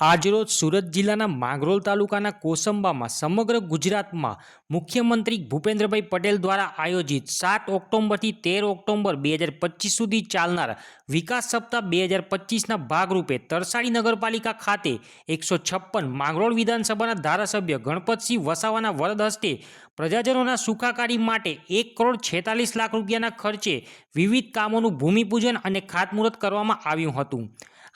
આજરોજ સુરત જિલ્લાના માંગરોળ તાલુકાના કોસંબામાં સમગ્ર ગુજરાતમાં મુખ્યમંત્રી ભૂપેન્દ્રભાઈ પટેલ દ્વારા આયોજિત સાત ઓક્ટોબરથી તેર ઓક્ટોબર બે હજાર પચીસ સુધી ચાલનાર વિકાસ સપ્તાહ બે હજાર પચીસના ભાગરૂપે તરસાડી નગરપાલિકા ખાતે એકસો છપ્પન માંગરોળ વિધાનસભાના ધારાસભ્ય ગણપતસિંહ વસાવાના વરદ હસ્તે પ્રજાજનોના સુખાકારી માટે એક કરોડ છેતાલીસ લાખ રૂપિયાના ખર્ચે વિવિધ કામોનું ભૂમિપૂજન અને ખાતમુહૂર્ત કરવામાં આવ્યું હતું.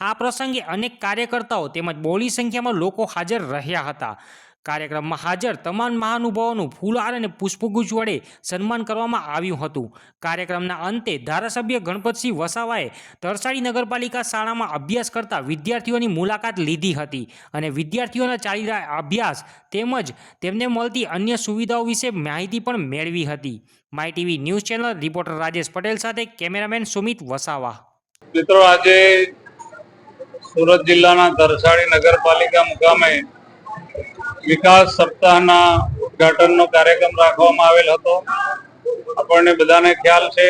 આ પ્રસંગે અનેક કાર્યકર્તાઓ તેમજ બોલી સંખ્યામાં લોકો હાજર રહ્યા હતા. કાર્યક્રમમાં હાજર તમામ મહાનુભાવોનું ફૂલહાર અને પુષ્પગુચ્છ વડે સન્માન કરવામાં આવ્યું હતું. કાર્યક્રમના અંતે ધારાસભ્ય ગણપતસિંહ વસાવાએ તરસાડી નગરપાલિકા શાળામાં અભ્યાસ કરતા વિદ્યાર્થીઓની મુલાકાત લીધી હતી અને વિદ્યાર્થીઓના ચાલી અભ્યાસ તેમજ તેમને મળતી અન્ય સુવિધાઓ વિશે માહિતી પણ મેળવી હતી. My TV news channel reporter Rajesh Patel સાથે કેમેરામેન સુમિત વસાવા. મિત્રો, આજે સુરત જિલ્લાના તરસાડી નગરપાલિકા મુકામે વિકાસ સપ્તાહના ઉદ્ઘાટનનો કાર્યક્રમ રાખવામાં આવેલ હતો. આપણને બધાને ખ્યાલ છે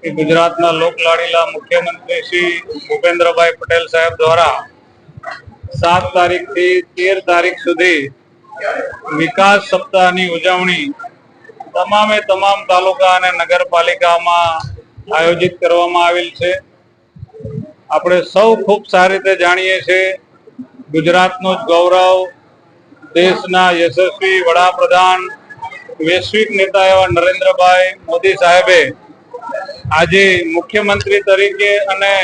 કે ગુજરાતના લોકલાડીલા મુખ્યમંત્રી શ્રી ભૂપેન્દ્રભાઈ પટેલ સાહેબ દ્વારા સાત તારીખથી તેર તારીખ સુધી વિકાસ સપ્તાહની ઉજવણી તમામે તમામ તાલુકા અને નગરપાલિકામાં આયોજિત કરવામાં આવેલ છે. આપણે સૌ ખૂબ સારી રીતે જાણીએ છીએ ગુજરાતનું જ ગૌરવ, દેશના યશસ્વી વડાપ્રધાન, વૈશ્વિક નેતા એવા નરેન્દ્રભાઈ મોદી સાહેબે આજે મુખ્યમંત્રી તરીકે અને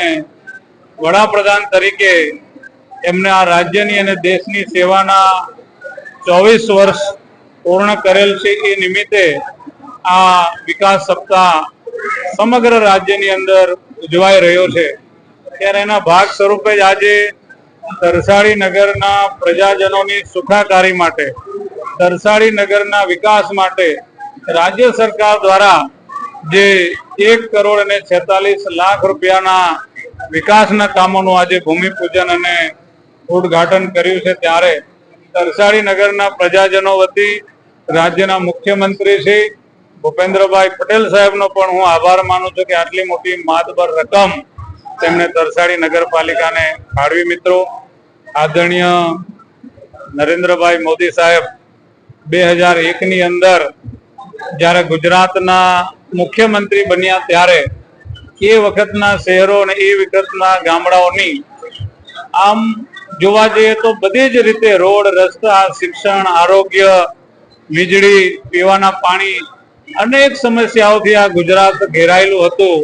વડાપ્રધાન તરીકે એમને આ રાજ્યની અને દેશની સેવાના ચોવીસ વર્ષ પૂર્ણ કરેલ છે. એ નિમિત્તે આ વિકાસ સપ્તાહ સમગ્ર રાજ્યની અંદર ઉજવાઈ રહ્યો છે. ત્યારે એના ભાગ સ્વરૂપે જ આજે તરસાડી નગરના પ્રજાજનોની સુખાકારી માટે તરસાડી નગરના વિકાસ માટે રાજ્ય સરકાર દ્વારા જે એક કરોડ અને છેતાલીસ લાખ રૂપિયાના વિકાસના કામોનું આજે ભૂમિપૂજન અને ઉદ્ઘાટન કર્યું છે ત્યારે તરસાડી નગરના પ્રજાજનો વતી રાજ્યના મુખ્યમંત્રી શ્રી ભૂપેન્દ્રભાઈ પટેલ સાહેબનો પણ હું આભાર માનું છું કે આટલી મોટી માતબર રકમ તેમણે તરસાડી નગરપાલિકાને ફાળવી મિત્રો. આદરણીય નરેન્દ્રભાઈ મોદી સાહેબ, બે હજાર એકની અંદર જ્યારે ગુજરાતના મુખ્યમંત્રી બન્યા ત્યારે એ વખતના શહેરો અને એ વખતના ગામડાઓની આમ જોવા જઈએ તો બધી જ રીતે રોડ, રસ્તા, શિક્ષણ, આરોગ્ય, વીજળી, પીવાના પાણી અનેક સમસ્યાઓથી આ ગુજરાત ઘેરાયેલું હતું.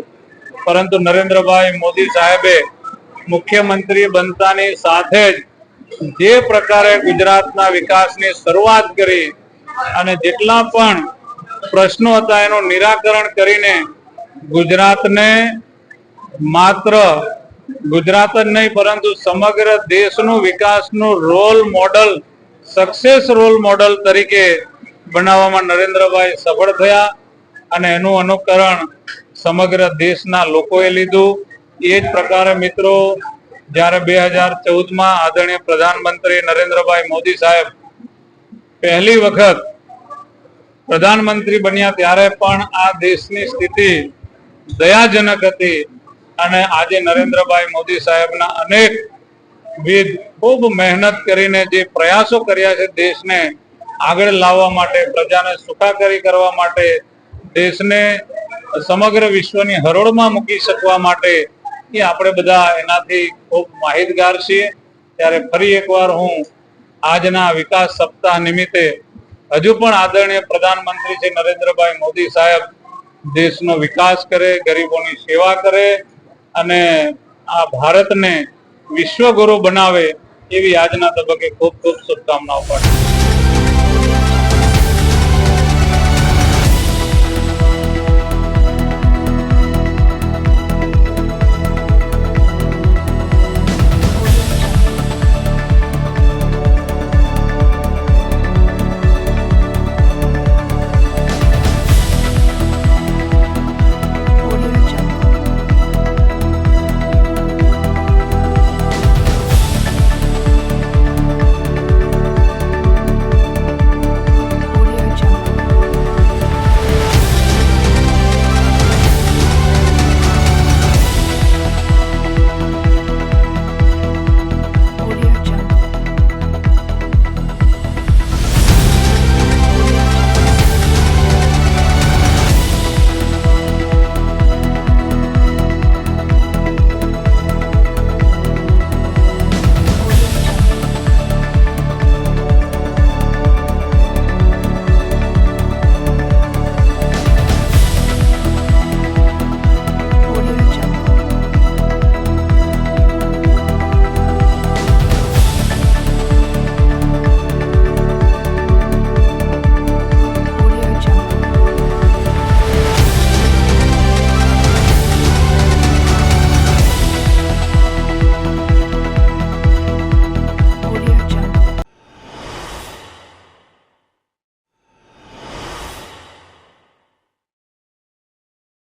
પરંતુ નરેન્દ્રભાઈ મોદી સાહેબે મુખ્યમંત્રી બનતાની સાથે જ જે પ્રકારે ગુજરાતના વિકાસની શરૂઆત કરી અને જેટલા પણ પ્રશ્નો હતા એનું નિરાકરણ કરીને ગુજરાતને માત્ર ગુજરાત જ નહીં, પરંતુ સમગ્ર દેશનું વિકાસનું role model success role model તરીકે બનાવવામાં નરેન્દ્રભાઈ સફળ થયા અને એનું અનુકરણ સમગ્ર દેશના લોકોએ લીધું. એ જ પ્રકારે મિત્રો, જ્યારે બે હજાર ચૌદમાં આદરણીય પ્રધાનમંત્રી નરેન્દ્રભાઈ મોદી સાહેબ પહેલી વખત પ્રધાનમંત્રી બન્યા ત્યારે પણ આ દેશની સ્થિતિ દયાજનક હતી અને આજે નરેન્દ્રભાઈ મોદી સાહેબના અનેક વિધ ખૂબ મહેનત કરીને જે પ્રયાસો કર્યા છે દેશને આગળ લાવવા માટે, પ્રજાને સુખાકારી કરવા માટે, દેશને સમગ્ર વિશ્વની હરોળમાં મૂકી શકવા માટે એ આપણે બધા એનાથી ખૂબ માહિતગાર છીએ. ત્યારે ફરી એકવાર હું આજના વિકાસ સપ્તાહ નિમિત્તે હજુ પણ આદરણીય પ્રધાનમંત્રી શ્રી નરેન્દ્રભાઈ મોદી સાહેબ દેશનો વિકાસ કરે, ગરીબોની સેવા કરે અને આ ભારતને વિશ્વગુરુ બનાવે એવી આજના તબક્કે ખૂબ ખૂબ શુભકામનાઓ પાઠવું